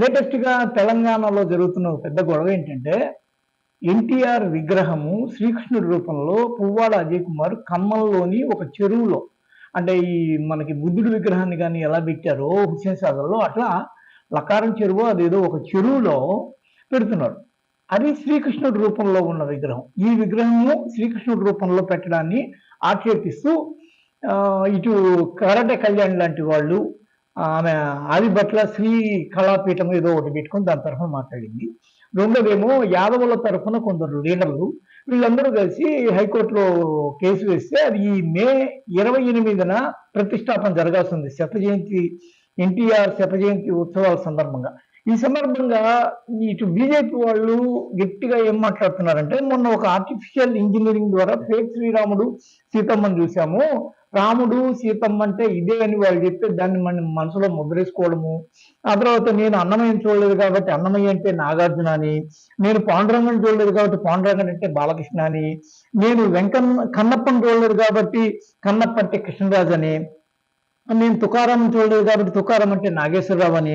లేటెస్ట్గా తెలంగాణలో జరుగుతున్న ఒక పెద్ద గొడవ ఏంటంటే ఎన్టీఆర్ విగ్రహము శ్రీకృష్ణుడి రూపంలో పువ్వాడ అజయ్ కుమార్ ఖమ్మంలోని ఒక చెరువులో అంటే ఈ మనకి బుద్ధుడి విగ్రహాన్ని కానీ ఎలా పెట్టారో హుస్సేన్ సాగర్లో అట్లా లకారం చెరువు అదేదో ఒక చెరువులో పెడుతున్నారు. అది శ్రీకృష్ణుడి రూపంలో ఉన్న విగ్రహం. ఈ విగ్రహము శ్రీకృష్ణుడి రూపంలో పెట్టడాన్ని ఆక్షేపిస్తూ ఇటు కరట కళ్యాణ్ లాంటి వాళ్ళు ఆమె ఆదిభట్ల శ్రీ కళాపీఠం ఏదో ఒకటి పెట్టుకొని దాని తరఫున మాట్లాడింది. రెండోదేమో యాదవుల తరఫున కొందరు లీడర్లు వీళ్ళందరూ కలిసి హైకోర్టులో కేసు వేస్తే అది ఈ మే ఇరవై ఎనిమిదిన ప్రతిష్టాపన జరగాల్సింది. శత జయంతి ఎన్టీఆర్ శత జయంతి ఉత్సవాల సందర్భంగా. ఈ సందర్భంగా ఇటు బీజేపీ వాళ్ళు గట్టిగా ఏం మాట్లాడుతున్నారంటే మొన్న ఒక ఆర్టిఫిషియల్ ఇంజనీరింగ్ ద్వారా ఫేక్ శ్రీరాముడు సీతమ్మని చూసాము. రాముడు సీతమ్మ అంటే ఇదే అని వాళ్ళు చెప్తే దాన్ని మన మనసులో ముద్రేసుకోవడము. ఆ తర్వాత నేను అన్నమయ్యని చూడలేదు కాబట్టి అన్నమయ్య అంటే నాగార్జున అని నేను పాండురంగం చూడలేదు కాబట్టి పాండురంగన్ అంటే బాలకృష్ణ అని నేను వెంకన్న కన్నప్పని చూడలేదు కాబట్టి కన్నప్ప అంటే కృష్ణరాజు అని నేను తుకారాం చూడలేదు కాబట్టి తుకారం అంటే నాగేశ్వరరావు అని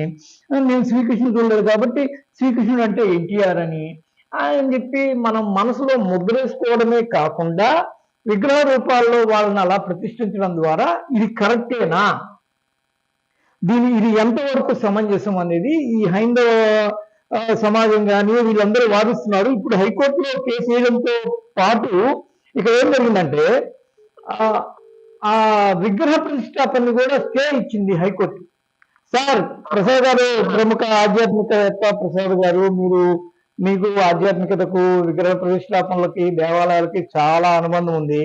నేను శ్రీకృష్ణుడు చూడలేదు కాబట్టి శ్రీకృష్ణుడు అంటే ఎన్టీఆర్ అని అని చెప్పి మనం మనసులో ముద్రేసుకోవడమే కాకుండా విగ్రహ రూపాల్లో వాళ్ళని అలా ప్రతిష్ఠించడం ద్వారా ఇది కరెక్టేనా? దీని ఇది ఎంతవరకు సమంజసం అనేది ఈ హైందవ సమాజం కానీ వీళ్ళందరూ వాదిస్తున్నారు. ఇప్పుడు హైకోర్టులో కేసు వేయడంతో పాటు ఇక ఏం జరిగిందంటే ఆ, విగ్రహ ప్రతిష్టాపనని కూడా స్టే ఇచ్చింది హైకోర్టు. సార్ ప్రసాద్ గారు ప్రముఖ ఆధ్యాత్మికవేత్త ప్రసాద్ గారు మీరు మీకు ఆధ్యాత్మికతకు విగ్రహ ప్రతిష్టాపనలకి దేవాలయాలకి చాలా అనుబంధం ఉంది.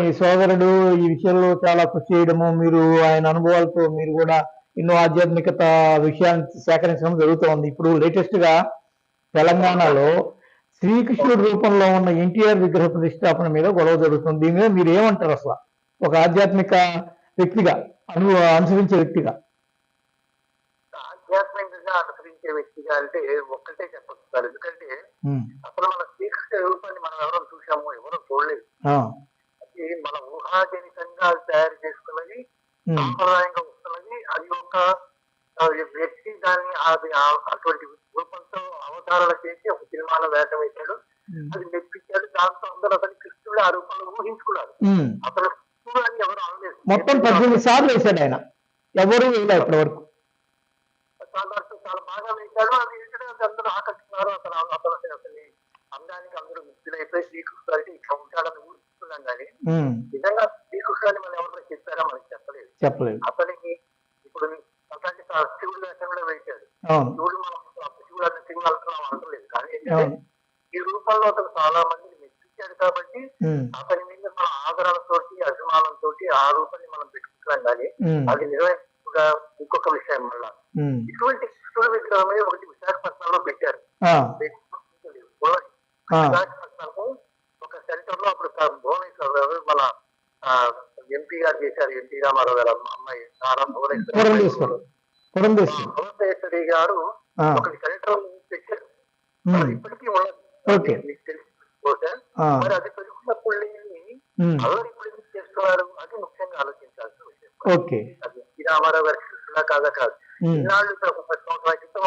మీ సోదరుడు ఈ విషయంలో చాలా కృషి చేయడము మీరు ఆయన అనుభవాలతో మీరు కూడా ఎన్నో ఆధ్యాత్మికత విషయాన్ని సేకరించడం జరుగుతోంది. ఇప్పుడు లేటెస్ట్గా తెలంగాణలో శ్రీకృష్ణుడి రూపంలో ఉన్న ఎన్టీఆర్ విగ్రహ ప్రతిష్టాపన మీద గొడవ జరుగుతుంది. దీని మీద మీరు ఏమంటారు అసలు? ఒక ఆధ్యాత్మిక వ్యక్తిగా అను అనుసరించే వ్యక్తిగా? ఆధ్యాత్మికంగా అనుసరించే వ్యక్తిగా అంటే ఒక్కటే చెప్పచ్చు సార్. ఎందుకంటే అసలు మన శ్రీకృష్ణ రూపాన్ని మనం ఎవరో చూసాము ఎవరో చూడలేదు. అది మన ఊహాజనితంగా తయారు చేసుకున్నది సాంప్రదాయంగా వస్తున్నది అది ఒక వ్యక్తి దాన్ని అటువంటి రూపంతో అవతారాలు చేసి ఒక సినిమాలో వేట వేశాడు అది మెప్పించాడు. దాంతో అందరూ అతని కృష్ణుడు ఆ రూపంలో ఊహించుకున్నారు. అసలు కృష్ణుడు అని ఎవరు అనలేదు. మొత్తం పద్దెనిమిది సార్లు వేశాడు ఆయన. ఎవరు వేయలే ఇప్పటి వరకు సామర్థ్యం చాలా బాగా వేశాడు అది ఏంటంటే అది అందరూ ఆకర్షిస్తున్నారు అతను అతను అతని అందానికి అందరూ ముగ్గులైపోయి శ్రీకృష్ణుడు అంటే ఇట్లా ఉంటాడని ఊహిస్తున్నాం కానీ నిజంగా శ్రీకృష్ణుడు మనం ఎవరైనా చెప్పారా మనకి చెప్పలేదు. చెప్పలేదు. అతనికి ఇప్పుడు అతనికి శివుడు కూడా వేశాడు. శివుడు మనం శివుడు అనే శివుడు అంటున్నాం అనట్లేదు కానీ ఏంటంటే ఈ రూపంలో అతను చాలా మందిని మెచ్చించాడు కాబట్టి అతని మీద మన ఆదరణతోటి అభిమానంతో ఆ రూపాన్ని మనం పెట్టుకుంటున్నాం కానీ అది నిజంగా ఇంకొక విషయం మళ్ళా ఉమ్, ఇటువంటి కృష్ణుడి విగ్రహమే ఒకటి విశాఖపట్నంలో పెట్టారు ఆ, ఒక సెంటర్లో అప్పుడు భువనేశ్వర్ గారు మన ఎంపీ గారు చేశారు ఎన్టీ రామారావు గారు అమ్మ- అమ్మాయి నారా భువనేశ్వర్ భువనేశ్వరి గారు ఆ, ఒకటి సెంటర్ పెట్టారు. ఇప్పటికీ ఉన్నది ఓకే. మీకు తెలుసు మరి అది పెరుగుతున్నప్పుడు అల్లరి ఇప్పుడు చేస్తున్నారు అది ముఖ్యంగా ఆలోచించాల్సిన విషయం. ఓకే. అది రామారావు గారి కాదా కాదు. ఇన్నాళ్ళు ఒక పది సంవత్సరాల క్రితం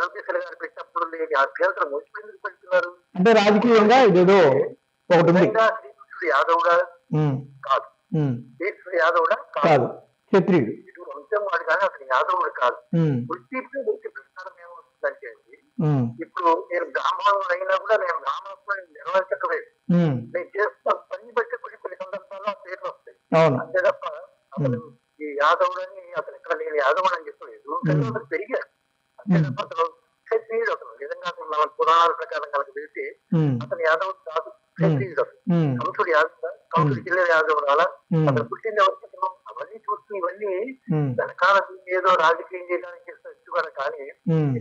లోకేశ్వర గారు పెట్టినప్పుడు లేని అభ్యంతరం ముందు ఎందుకు పెడుతున్నారు? అంటే రాజకీయంగా ఇదేదో ఒకటి ఉంది. శ్రీకృష్ణుడు యాదవుడా కాదు. ఉమ్, శ్రీకృష్ణుడు యాదవుడా కాదు. కాదు. క్షత్రియుడు. ఇటు వంశం వాడు కానీ అతను యాదవుడు కాదు. వృత్తి ఏమవుతుందంటే ఇప్పుడు నేను బ్రాహ్మణుడు అయినా కూడా నేను బ్రాహ్మణత్వం నిర్వహించట్లేదు నేను చేస్తున్న పని బట్టి కొన్ని కొన్ని సందర్భాల్లో పేర్లు వస్తాయి. అంతే తప్ప అతను ఈ యాదవుడు అని అతను ఇక్కడ నేను యాదవుడు అని చెప్పలేదు. కానీ అతను పెరిగాడు. అంతే. తప్ప అతను క్షత్రియుడు అతను నిజంగా అతను మన ప్రకారం కనుక ఉమ్, అతను యాదవుడు కాదు కంసుడు యాదవుడు కంసుడు జిల్లా యాదవుడు అలా ఉమ్, అతను పుట్టింది అతను అవన్నీ చూస్తూ ఇవన్నీ వెనకాల ఏదో రాజకీయం చేయడానికి చేస్తూ కూడా కానీ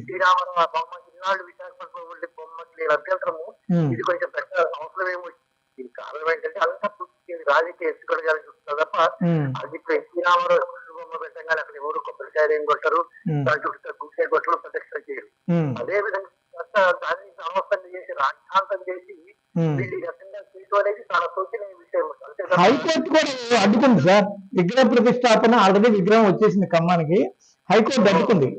శ్రీరామరావు ఆ బొమ్మ ఇన్నాళ్ళు విశాఖపట్నం బొమ్మకి అభ్యంతరము ఇది కొంచెం పెద్ద అవసరం ఏమో. ఇది కారణం ఏంటంటే అంతా పూర్తి రాజకీయ ఎత్తుగడగానే చూస్తున్నారు తప్ప అది ఇప్పుడు ఎన్టీ రామారావు కృష్ణ బొమ్మ పెట్టగానే అక్కడ ఎవరు కొబ్బరికాయలు ఏం కొట్టరు దాని చుట్టూ గుండె కొట్టలు ప్రదక్షిణ చేయరు ఉమ్, అదే విధంగా అంతా దాన్ని సమస్తం చేసి రాజ్యాంగం చేసి ఉమ్. వీళ్ళు ఈ రకంగా చేయడం అనేది చాలా శోచనీయ విషయం అంతే తప్ప హైకోర్టు కూడా అడ్డుకుంది సార్. విగ్రహ ప్రతిష్టాపన ఆల్రెడీ విగ్రహం వచ్చేసింది ఖమ్మానికి. హైకోర్టు అడ్డుకుంది.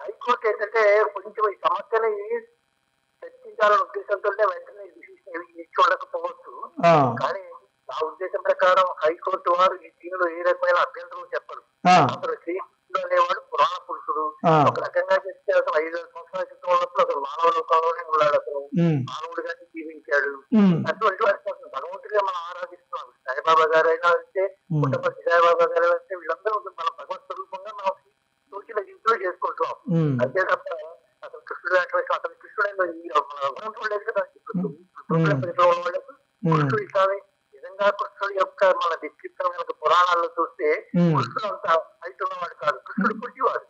హైకోర్టు ఏంటంటే కొంచెం ఈ సమస్యని చర్చించాలనే ఉద్దేశంతో వెంటనే ఆ, కానీ నా ఉద్దేశం ప్రకారం హైకోర్టు వారు ఈ దీనిలో ఏ రకమైన అభ్యంతరం చెప్పరు. అసలు శ్రీకృష్ణుడు అనేవాడు పురాణ పురుషుడు. ఒక రకంగా చెప్తే అసలు ఐదు సంవత్సరాల క్రితం ఉన్నప్పుడు అసలు మానవ లోకంలోనే ఉన్నాడు అసలు. జీవించాడు. అటువంటి వారికి అసలు భగవంతుడిగా మనం ఆరాధిస్తున్నాం సాయిబాబా గారు అయినా అంటే ఉమ్, పుట్టపర్తి సాయిబాబా గారు అంటే వీళ్ళందరూ మన భగవత్ స్వరూపంగా మనం సూచన ఇంట్లో చేసుకుంటున్నాం. ఉమ్, అంతే తప్ప అసలు కృష్ణుడు అంటే అసలు కృష్ణుడు లేదు కదా. కృష్ణుడు ఇట్లానే నిజంగా కృష్ణుడు యొక్క మన కనుక పురాణాల్లో చూస్తే. కృష్ణుడు అంత హైట్ ఉన్నవాడు కాదు. కృష్ణుడు పుట్టివాడు.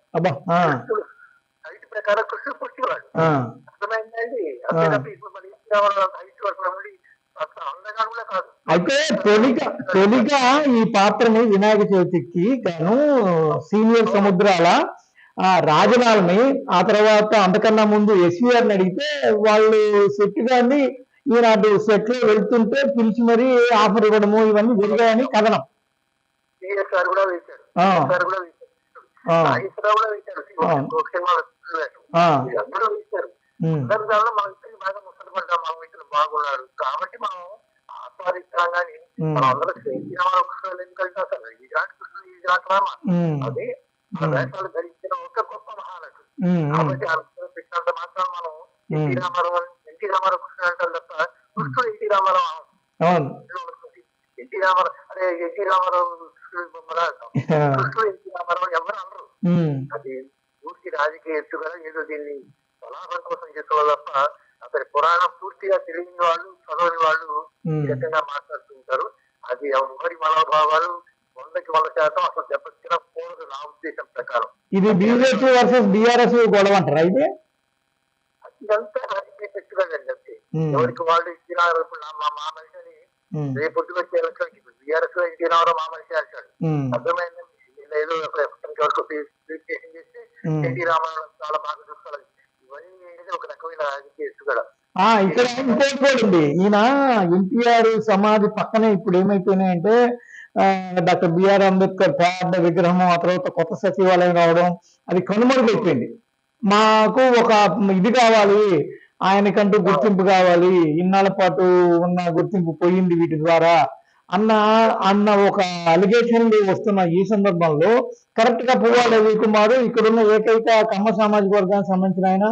హైట్ ప్రకారం కృష్ణుడు పుట్టివాడు. అర్థమైందండి అంతే తప్ప ఇప్పుడు మన ఇంటి కావాలి హైట్ వరకు అంత అందంగా కూడా కాదు. అయితే తొలిగా తొలిగా ఈ పాత్రని వినాయక చవితికి గాను సీనియర్ సముద్రాల ఆ రాజనాల్ని ఆ తర్వాత అంతకన్నా ముందు ఎస్వీఆర్ని అడిగితే వాళ్ళు సెట్ గాని ఈనాడు సెట్లో వెళ్తుంటే పిలిచి మరీ ఆఫర్ ఇవ్వడము ఇవన్నీ జరిగాయని కథనం. సిఎస్ గారు కూడా వేశారు. ఆ. సిఎస్ గారు కూడా వేశారు. ఆ, నాగేశ్వరరావు కూడా వేశారు. ఆ. ఒక సినిమా వేశారు. ఆ, అందరూ వేశారు. ఉమ్, అందరి దానిలో మనం ఇద్దరికి బాగా ముసలిపడ్డాం. మనం ఇద్దరు బాగున్నాడు కాబట్టి మనం ఆస్వాదిస్తాం కానీ ఉమ్, మనం అందరూ శ్రీరామ కృష్ణులు ఎందుకంటే అసలు ఈనాటి కృష్ణుడు ఈనాటి రామ ఉమ్, అది వేషాలు ధరించిన ఒక గొప్ప మహానటుడు కాబట్టి పెట్టినంత మాత్రం మనం ఎన్టీ రామారావు ఎన్టీ రామారావు కృష్ణుడు అంటాం తప్ప కృష్ణుడు ఎన్టీ రామారావు ఎన్టీ రామారావు అరే ఎన్టీ రామారావు కృష్ణుడు ఎన్టీ రామారావు ఎవరు అనరు. అది పూర్తి రాజకీయ ఎత్తుగా ఏదో దీన్ని సలాభం కోసం చేసుకోవాలి తప్ప అసలు పురాణం పూర్తిగా తెలియని వాళ్ళు చదవని వాళ్ళు ఈ. రకంగా మాట్లాడుతుంటారు అది ఎవరి మనోభావాలు వందకి వంద శాతం అసలు దెబ్బతినకూడదు నా ఉద్దేశం ప్రకారం. ఇది బీజేపీ వర్సెస్ బీఆర్ఎస్ గొడవ అంటారా అయితే ఇదంతా రాజకీయ శక్తిగా జరిగింది ఉమ్, ఎవరికి వాళ్ళు ఇచ్చిన ఇప్పుడు నా- మా మా మనిషిని ఉమ్, రేపు పొద్దున వచ్చే ఎలక్షన్ బీఆర్ఎస్లో ఎన్టీ రామారావు మా మనిషి అంటాడు. అర్థమైంది? ఏదో ఒక వరకు ఉమ్. ఎన్టీ రామారావు చాలా బాగా చూసుకోవాలి ఇవన్నీ అనేది ఒక రకమైన రాజకీయ ఎత్తుగడ ఆ ఇక్కడ ఇంకోటి కూడా ఉంది. ఈయన ఎన్టీఆర్ సమాధి పక్కనే ఇప్పుడు ఏమైపోయినాయంటే డాక్టర్ బిఆర్ అంబేద్కర్ పాత విగ్రహం ఆ తర్వాత కొత్త సచివాలయం రావడం అది కనుమరుగైపోయింది. మాకు ఒక ఇది కావాలి ఆయనకంటూ గుర్తింపు కావాలి ఇన్నాళ్ళ పాటు ఉన్న గుర్తింపు పోయింది వీటి ద్వారా అన్న అన్న ఒక అలిగేషన్లు వస్తున్న ఈ సందర్భంలో కరెక్ట్గా పువ్వాడ రవికుమారు ఇక్కడున్న ఏకైక కమ్మ సామాజిక వర్గానికి సంబంధించిన ఆయన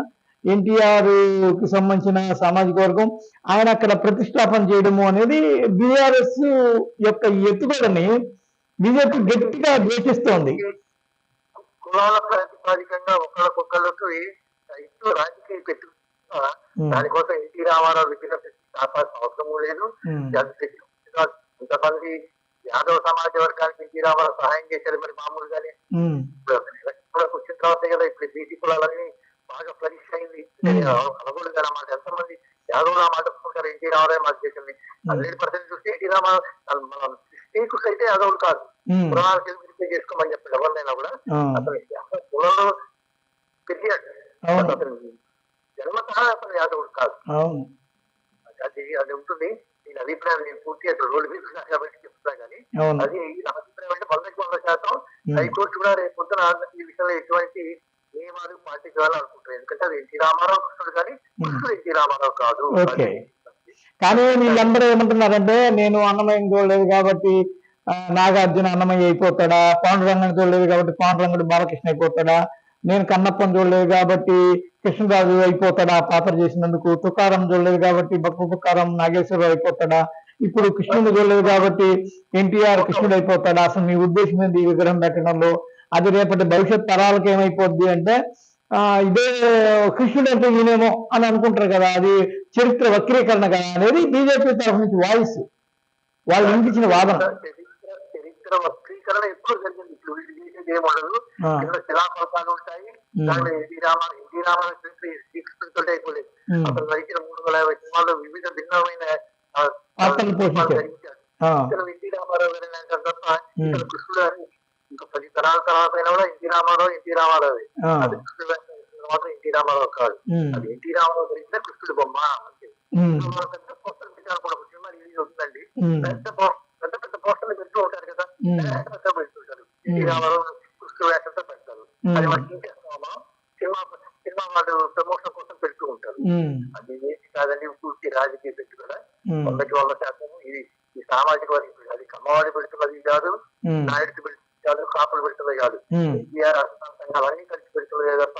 ఎన్టీఆర్కి సంబంధించిన సామాజిక వర్గం ఆయన అక్కడ ప్రతిష్టాపన చేయడము అనేది బీఆర్ఎస్ యొక్క ఎత్తుగడని బీజేపీ గట్టిగా ద్వేషిస్తోంది. కులాల ప్రాతిపాదికంగా ఒకళ్ళకొకళ్ళకి ఇంట్లో రాజకీయ పెట్టు దానికోసం ఎన్టీ రామారావు విగ్రహం స్థాపాల్సిన అవసరం లేదు. కొంతమంది యాదవ సమాజ వర్గానికి ఎన్టీ రామారావు సహాయం చేశారు మరి మామూలుగానే. ఇప్పుడు వచ్చిన తర్వాత కదా ఇప్పుడు బీసీ కులాలన్నీ బాగా ఫ్లరిష్ అయింది. అనుకూలు కదా మాట ఎంతమంది యాదవ్ మాట ఒప్పుకుంటారు ఎన్టీ రామారావు మాకు చేసింది. హండ్రెడ్ పర్సెంట్ చూస్తే ఎన్టీ రామారావు మన అయితే యాదవులు కాదు. పురాణాలు వెరిఫై చేసుకోమని చెప్పారు ఎవరినైనా కూడా అసలు యాదవ కులంలో పెరిగాడు. అతను జన్మత అతను యాదవుడు కాదు. అది అది ఉంటుంది. నేను అభిప్రాయం నేను పూర్తిగా రోడ్డు మీద కాబట్టి చెప్తున్నా కానీ అది నా అభిప్రాయం అంటే వందకి వంద శాతం హైకోర్టు కూడా రేపు పొద్దున ఈ విషయంలో ఎటువంటి నియమాలు పాటించాలని అనుకుంటారు ఎందుకంటే అది ఎన్టీ రామారావు కృష్ణుడు కానీ కృష్ణుడు ఎన్టీ రామారావు కాదు ఓకే. కానీ వీళ్ళందరూ ఏమంటున్నారంటే నేను అన్నమయ్య చూడలేదు కాబట్టి నాగార్జున అన్నమయ్య అయిపోతాడా? పాండురంగని చూడలేదు కాబట్టి పాండురంగుడు బాలకృష్ణ అయిపోతాడా? నేను కన్నప్పని చూడలేదు కాబట్టి కృష్ణరాజు అయిపోతాడా? పాత్ర చేసినందుకు తుకారం చూడలేదు కాబట్టి బక్కు తుకారం నాగేశ్వరరావు అయిపోతాడా? ఇప్పుడు కృష్ణుడు చూడలేదు కాబట్టి ఎన్టీఆర్ కృష్ణుడు అయిపోతాడా? అసలు మీ ఉద్దేశం ఏంది ఈ విగ్రహం పెట్టడంలో? అది రేపటి భవిష్యత్ తరాలకు ఏమైపోద్ది అంటే ఇదే కృష్ణుడు అంటే ఈయనేమో అని అనుకుంటారు కదా అది చరిత్ర వక్రీకరణ కదా అనేది బీజేపీ తరఫు నుంచి వాయిస్. వాళ్ళు వినిపించిన వాదన. చరిత్ర చరిత్ర వక్రీకరణ ఎప్పుడు జరిగింది? ఇప్పుడు ఏముండదు శిలాఫలకాలు ఉంటాయి. ఎన్టీ రామ ఎన్టీ అయిపోలేదు. అతను నడిచిన మూడు వందల యాభై సినిమాల్లో వివిధ భిన్నమైన ఎన్టీ రామారావు తప్ప కృష్ణుడు ఇంకా పది తరాల తర్వాత కూడా ఎన్టీ రామారావు ఎన్టీ రామారావు. రామారావు కాదు. అది ఎన్టీ రామారావు తెలిసిన కృష్ణుడు బొమ్మ. పెద్ద పోస్టర్ పెట్టారు పెద్ద పెద్ద పెద్ద పోస్టర్లు పెడుతూ ఉంటారు కదా. పెద్ద పెడుతుంటారు ఎన్టీ రామారావు కృష్ణుడు వేషంతో పెడతారు అది మనకి సినిమా. సినిమా వాళ్ళు ప్రమోషన్ కోసం పెడుతూ ఉంటారు. అది ఏంటి కాదండి పూర్తి రాజకీయ పెట్టుబడి మొదటి వాళ్ళ శాతం ఇది ఈ సామాజిక వర్గం. అది కమ్మవాడి పెడుతున్నది కాదు. నాయుడికి పెడుతున్నది కాదు కాపులు పెడుతున్నది కాదు. ఎన్టీఆర్ అవన్నీ కలిసి పెడుతున్నది తప్ప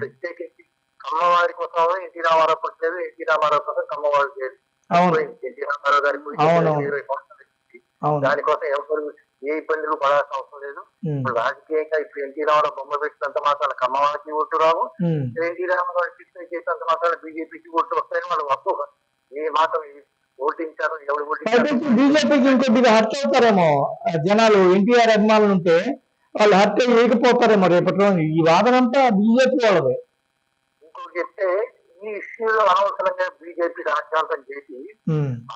ప్రత్యేకించి కమ్మవారి కోసం ఎన్టీ రామారావు పుట్టలేదు ఎన్టీ రామారావు కోసం కమ్మవారు లేదు ఎన్టీ రామారావు గారి గురించి దానికోసం ఎవరు ఏ ఇబ్బందులు పడాల్సిన అవసరం లేదు. ఇప్పుడు రాజకీయంగా ఇప్పుడు ఎన్టీ రామారావు బొమ్మ పెట్టినంత మాత్రాన కమ్మవారికి ఓటు రావు. ఎన్టీ రామారావు చేసినంత మాత్రాన బీజేపీకి ఓట్లు వస్తాయని వాళ్ళు ఒప్పుకో ఏ మాత్రం ఓటించారు ఎవరు అయితే ఓటించారు బీజేపీకి ఇంకొద్దిగా హర్ట్ అవుతారేమో. జనాలు ఎన్టీఆర్ అభిమానులు ఉంటే వాళ్ళు హర్ట్ వేయకపోతారేమో రేపటి రోజు ఈ వాదన అంతా బీజేపీ వాళ్ళదే. ఇంకోటి చెప్తే ఈ ఇష్యూలో అనవసరంగా బీజేపీ రాజ్యాంగం చేసి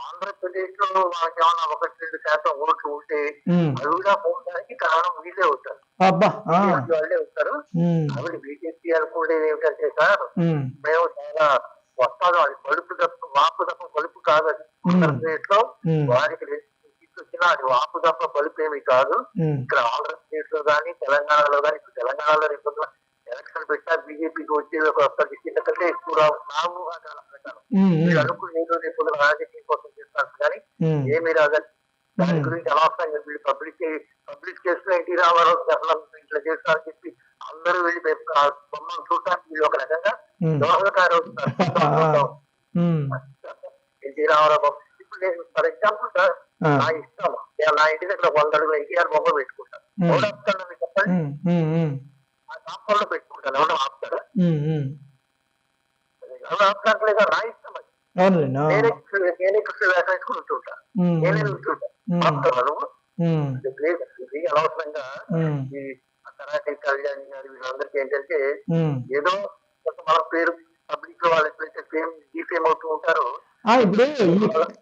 ఆంధ్రప్రదేశ్లో మనకి ఏమన్నా ఒకటి రెండు శాతం ఓట్లు ఉంటే. అవి కూడా పోవడానికి కారణం వీళ్ళే అవుతారు వాళ్ళే అవుతారు ఆవిడ బీజేపీ అనుకునేది ఏమిటంటే సార్ మేము చాలా వస్తాను అది కడుపు తప్ప వాపు తప్ప కడుపు కాదు అది ఆంధ్రప్రదేశ్లో వారికి వచ్చినా అది వాపు తప్ప కడుపు ఏమి కాదు. ఇక్కడ ఆంధ్రప్రదేశ్లో కానీ తెలంగాణలో కానీ ఇప్పుడు తెలంగాణలో రేపు ఎలక్షన్ పెట్టినా బీజేపీకి వచ్చే ఒక సీట్ల కంటే ఎక్కువ రావు అని అలా ఉమ్, అనుకుని ఏదో రేపు రాజకీయం కోసం చేస్తారు కానీ ఏమీ రాదని దాని. గురించి అనవసరంగా వీళ్ళు పబ్లిక్ పబ్లిక్ కేసులో ఎన్టీ రామారావు ఇట్లా చేస్తారని చెప్పి అందరూ వెళ్ళి బొమ్మను చూడటానికి వీళ్ళు ఒక రకంగా దోహదకారు బొమ్మ ఇప్పుడు నేను ఫర్ ఎగ్జాంపుల్ సార్ నా ఇష్టం. నేను నా ఇంటి దగ్గర వంద అడుగులు ఎన్టీఆర్ బొమ్మ పెట్టుకుంటాను చెప్పండి? ఆ కాంపౌండ్ పెట్టుకుంటాను. ఎవడు ఆపుతాట్లేదా నా ఇష్టం నేనే నేనే వేషం వేసుకుని ఉంటుంటా. నేనే ఉంటుంటా. ఆపుతావా నువ్వు? అనవసరంగా కళ్యాణ్ గారి వీళ్ళందరికీ ఏంటంటే ఉమ్. ఏదో మన పేరు పబ్లిక్లో వాళ్ళు ఎప్పుడైతే ఫేమ్ డీఫేమ్ అవుతూ ఉంటారో ఆ, ఇప్పుడు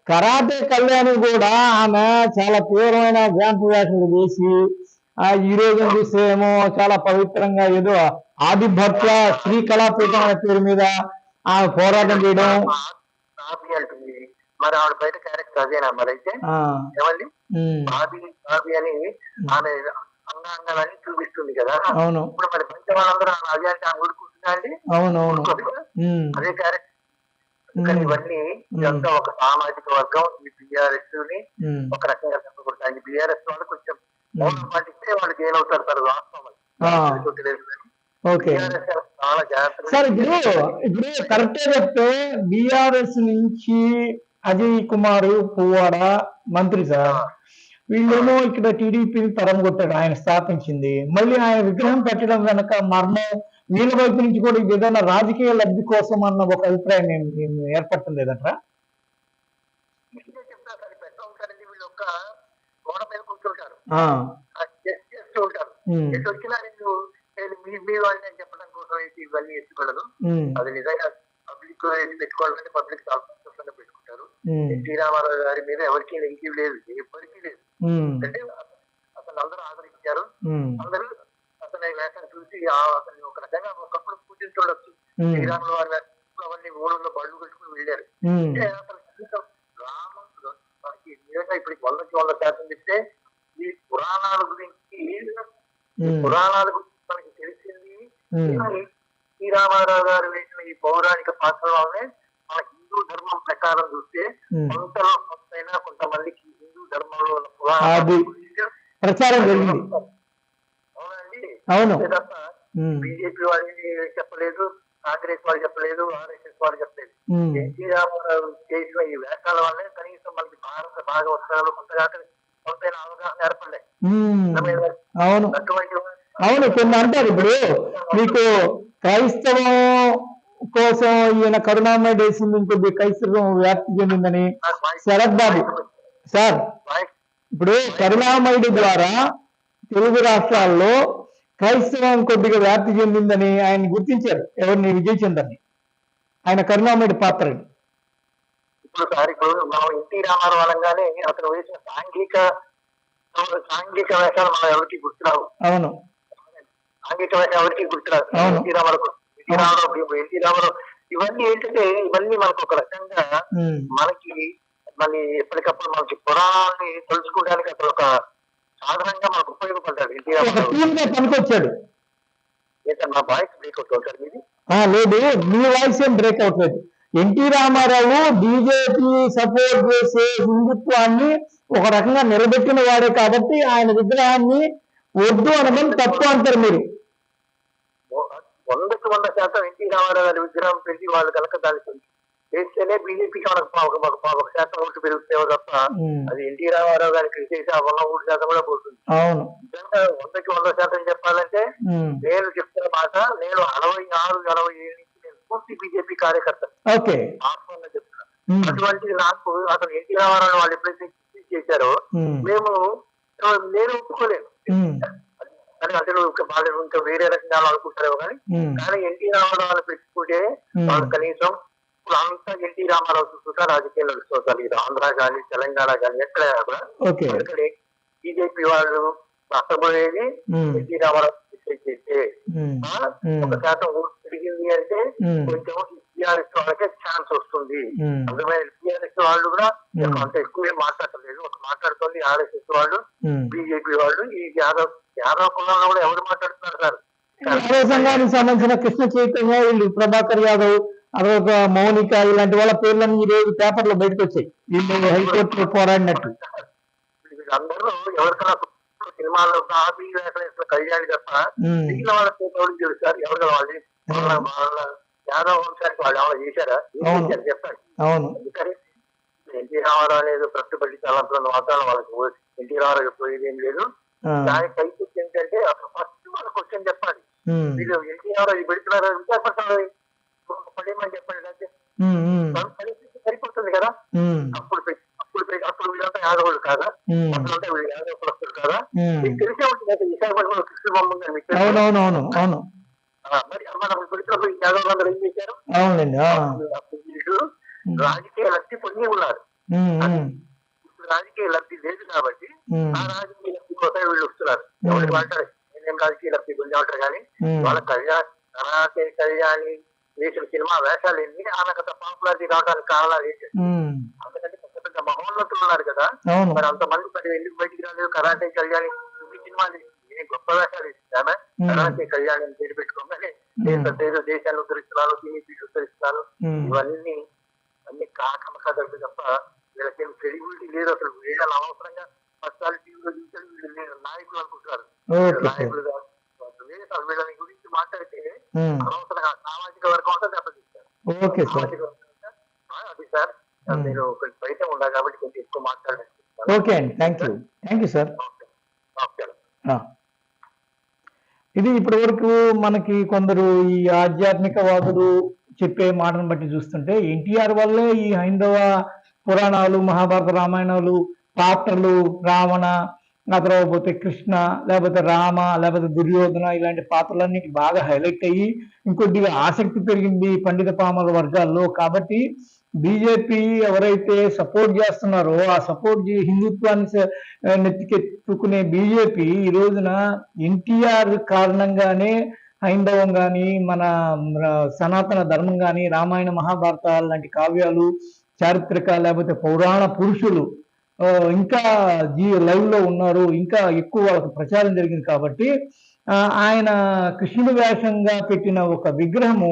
కరాటే కళ్యాణి కూడా ఆమె చాలా తీవ్రమైన వ్యాంపు వ్యాఖ్యలు చేసి ఆ ఈ రోజు చూస్తే ఏమో చాలా పవిత్రంగా ఏదో ఆది భట్ల శ్రీ కళాపీఠం అనే పేరు మీద ఆ పోరాటం చేయడం. అంటుంది. మరి ఆవిడ బయట క్యారెక్టర్ అదేనా మరి అయితే? ఏమండి? బాబీ బాబీ అని ఆమె అంగాంగాలని చూపిస్తుంది కదా. అవును. ఇప్పుడు మరి బయట వాళ్ళందరూ ఆమె అదే అంటే ఆమె ఊరుకుంటుందా అండి అవును అవును ఊరుకోదు కదా? ఉమ్, అదే క్యారెక్టర్ కానీ ఇవన్నీ ఇదంతా ఒక సామాజిక వర్గం ఈ బిఆర్ఎస్ని ఒక రకంగా బిఆర్ఎస్ వాళ్ళు కొంచెం వాళ్ళు జైలు అవుతారు సార్ వాస్తవం సార్ ఇప్పుడు ఇప్పుడు కరెక్టే చెప్తే బీఆర్ఎస్ నుంచి అజయ్ కుమార్ పువ్వాడ మంత్రి సార్ వీళ్ళేమో ఇక్కడ టీడీపీని తరం కొట్టాడు ఆయన స్థాపించింది. మళ్ళీ ఆయన విగ్రహం పెట్టడం వెనక మర్మం వీళ్ళ వైపు నుంచి కూడా ఇది ఏదైనా రాజకీయ లబ్ధి కోసం అన్న ఒక అభిప్రాయం ఏం- ఏం ఏర్పడుతుంది లేదంటారా వచ్చినా నేను నేను మీ వాళ్ళని చెప్పడం కోసం అయితే ఇవన్నీ ఎత్తుకోలేదు అది నిజంగా పబ్లిక్ పెట్టుకోవాలంటే పబ్లిక్ పెట్టుకుంటారు. ఉమ్, ఎన్టీ రామారావు గారి మీద ఎవరికీ నెగిటివ్ లేదు ఎప్పటికీ లేదు. అంటే అసలు అందరూ ఆదరించారు. అందరూ చూసి ఒక రకంగా ఒకప్పుడు పూజించవచ్చు శ్రీరాములు వారి అవన్నీ ఊళ్ళో బళ్ళు కట్టుకుని వెళ్ళారు. అసలు రాముడు మనకి నిజంగా ఇప్పుడు వందకి వంద శాతం చెప్తే ఈ పురాణాల గురించి పురాణాల గురించి మనకి తెలిసింది. శ్రీరామారావు గారు వేసిన ఈ పౌరాణిక పాత్రలోనే మన హిందూ ధర్మం ప్రకారం చూస్తే. కొంతలో కొంతైనా కొంతమందికి హిందూ ధర్మంలో ప్రచారం జరిగింది. అవునండి అవును అంతే తప్ప ఉమ్, బీజేపీ వాళ్ళు చెప్పలేదు కాంగ్రెస్ వాళ్ళు చెప్పలేదు ఆర్ఎస్ఎస్ వాళ్ళు చెప్పలేదు ఉమ్, ఎన్టీ రామారావు చేసిన ఈ వేషాల వల్లే కనీసం మనకి కొంతగా కొంతైనా అవగాహన ఏర్పడలే? అవును. అవును కొన్ని అంటారు ఇప్పుడు. మీకు క్రైస్తవం కోసం ఈయన కరుణామయ వేసింది ఇంకొద్ది క్రైస్తవం వ్యాప్తి చెందిందని శరత్ బాబు. సార్ ఇప్పుడు కరుణామయుడి ద్వారా తెలుగు రాష్ట్రాల్లో క్రైస్తవం కొద్దిగా వ్యాప్తి చెందిందని ఆయన గుర్తించారు. ఎవరిని? విజయ్ చందర్ని ఆయన కరుణామయుడి పాత్రని. ఇప్పుడు సార్ ఇప్పుడు మనం ఎన్టీ రామారావు అనగానే అతను వేసిన సాంఘిక సాంఘిక వేషాలు మనం ఎవరికి గుర్తురావు. అవును. సాంఘిక వేషం ఎవరికి గుర్తురావు. ఎన్టీ రామారావు ఎన్టీ రామారావు ఎన్టీ రామారావు ఇవన్నీ ఏంటంటే ఇవన్నీ మనకు ఒక రకంగా మనకి మళ్ళీ ఎప్పటికప్పుడు మనకి పురాణాన్ని తెలుసుకోవడానికి అతను ఒక సాధనంగా మనకు ఉపయోగపడ్డాడు ఎన్టీ రామారావు. మా వాయిస్ బ్రేక్ అవుతుంది లేదు. మీ వాయిస్ ఏం బ్రేక్ అవట్లేదు ఎన్టీ రామారావు బీజేపీ సపోర్ట్ చేసే హిందుత్వాన్ని ఒక రకంగా నిలబెట్టిన వాడే కాబట్టి ఆయన విగ్రహాన్ని వద్దు అనడం తప్పు అంటారు మీరు. వందకి వంద శాతం ఎన్టీ రామారావు గారి విగ్రహం పెట్టి వాళ్ళు దానికి చేస్తేనే బీజేపీకి మనకు ఒక- శాతం ఓట్లు పెరుగుతాయో తప్ప అది ఎన్టీ రామారావు గారికి చేసి ఆ వంద ఓటు శాతం కూడా పోతుంది. వందకి వంద శాతం చెప్పాలంటే నేను చెప్తున్న మాట నేను అరవై ఆరు అరవై ఏడు పూర్తి బీజేపీ కార్యకర్త. ఓకే. అటువంటిది నాకు అతను ఎన్టీ రామారావు వాళ్ళు ఎప్పుడైతే చేశారో మేము. నేను ఒప్పుకోలేను. కానీ అసలు ఇంకా వాళ్ళు ఇంకా వేరే రకంగా అనుకుంటారేమో కానీ కానీ ఎన్టీ రామారావు వాళ్ళు పెట్టుకుంటే. వాళ్ళు కనీసం ఇప్పుడు అంతా ఎన్టీ రామారావు చూసుకుంటా రాజకీయాలు ఇది ఆంధ్ర కానీ తెలంగాణ కానీ ఎక్కడ కూడా బీజేపీ వాళ్ళు నష్టపోయేది ఉమ్, ఎన్టీ రామారావు చేస్తే ఒక శాతం ఓటు పెరిగింది అంటే కొంచెం టీఆర్ఎస్ వాళ్ళకే ఛాన్స్ వస్తుంది. అందుకని టీఆర్ఎస్ వాళ్ళు కూడా. అంత ఎక్కువ మాట్లాడలేదు ఒక మాట్లాడుతుంది ఆర్ఎస్ఎస్ వాళ్ళు. బీజేపీ వాళ్ళు ఈ యాదవ్ యాదవ్ కులంలో కూడా ఎవరు మాట్లాడుతున్నారు సార్? సంఘానికి సంబంధించిన కృష్ణ చైతన్య వీళ్ళు ప్రభాకర్ యాదవ్ అదొక మౌనిక ఇలాంటి వాళ్ళ పేర్లన్నీ ఈ రోజు పేపర్లో బయటకు వచ్చాయి. వీళ్ళు హైకోర్టులో పోరాడినట్టు. వీళ్ళందరూ ఎవరికైనా సినిమాలో హాబీ వేసిన కళ్యాణి తప్ప మిగిలిన వాళ్ళ ఎవరు తెలుస్తారు ఎవరు వాళ్ళు వాళ్ళ యాదవ్ వంశానికి వాళ్ళు ఏమైనా చేశారా? చెప్పండి. అందుకని ఎన్టీ రామారావు అనేది ప్రతిపడి చాలా మాత్రం వాళ్ళకి ఎన్టీ రామారావు చెప్పేది ఏం లేదు. దానికి అయితే ఏంటంటే అసలు ఫస్ట్ వాళ్ళ క్వశ్చన్ చెప్పాలి. వీళ్ళు ఎన్టీ రామారావు పెడుతున్నారు? పడేమని చెప్పండి. దాని పరిస్థితి సరిపోతుంది కదా? అప్పుడు అప్పుడు అప్పుడు వీళ్ళంతా యాదవులు కాదా? అప్పుడు అంటే వీళ్ళు యాదవ కులస్తులు కాదా. మీకు తెలిసే ఉంటుంది విశాఖపట్నంలో కృష్ణ బొమ్మ ఉందని మీకు? అవునవునవును అవును మరి మనం ఈ యాదవులు అందరూ ఏం చేశారు? అవునండి రాజకీయ లబ్ధి పొంది ఉన్నారు. రాజకీయ లబ్ధి లేదు కాబట్టి ఆ రాజకీయ లబ్ధి కోసం వీళ్ళు వస్తున్నారు. ఎవరికి మాట్లాడారు నేనేం రాజకీయ లబ్ధి పొంది ఉంటారు కానీ వాళ్ళ కళ్యాణ్ కరాటే కళ్యాణి వేసిన సినిమా వేషాలు ఆమెకు అంత పాపులారిటీ రావడానికి కారణాలు ఏంటి? ఉన్నారు కదా. మరి అంతమంది మరి ఎందుకు బయటికి రాలేదు? కరాటే కళ్యాణి సినిమాలు గొప్ప వేషాలు ఉమ్, కరాటే కళ్యాణి పేరు పెట్టుకోగానే దేశ దేశ దేశాన్ని ఉద్ధరిస్తున్నాను దీనికి ఉద్ధరిస్తున్నాను ఉమ్, ఇవన్నీ అన్ని కాకమ కథలు తప్ప వీళ్ళకేం క్రెడిబిలిటీ లేదు అసలు. వీళ్ళని అనవసరంగా పర్సనాలిటీ టీవీలో చూసారు వీళ్ళు లేరు నాయకులు వీళ్ళు సార్ నాయకులు వీళ్ళని గురించి మాట్లాడితే అనవసరంగా సామాజిక వర్గం అంతా దెబ్బతీస్తారు. సామాజిక వర్గం అది సార్. మీరు కొంచెం బయట ఉండాలి కాబట్టి కొంచెం ఎక్కువ మాట్లాడండి. ఓకే అండి thank you. Thank you sir. ఇది ఇప్పటి వరకు మనకి కొందరు ఈ ఆధ్యాత్మికవాదులు చెప్పే మాటను బట్టి చూస్తుంటే ఎన్టీఆర్ వల్లే ఈ హైందవ పురాణాలు మహాభారత రామాయణాలు పాత్రలు రావణ ఆ తర్వాత కృష్ణ లేకపోతే రామ లేకపోతే దుర్యోధన ఇలాంటి పాత్రలన్నీ బాగా హైలైట్ అయ్యి ఇంకొద్దిగా ఆసక్తి పెరిగింది పండిత పామర వర్గాల్లో కాబట్టి బీజేపీ ఎవరైతే సపోర్ట్ చేస్తున్నారో ఆ సపోర్ట్ హిందుత్వాన్ని నెత్తికెత్తుకునే బీజేపీ ఈ రోజున ఎన్టీఆర్ కారణంగానే హైందవం కానీ మన సనాతన ధర్మం కానీ రామాయణ మహాభారతాలు లాంటి కావ్యాలు చారిత్రక లేకపోతే పౌరాణ పురుషులు ఇంకా జీ లైవ్లో ఉన్నారు ఇంకా ఎక్కువ వాళ్ళకి ప్రచారం జరిగింది కాబట్టి ఆయన కృష్ణుడు వేషంగా పెట్టిన ఒక విగ్రహము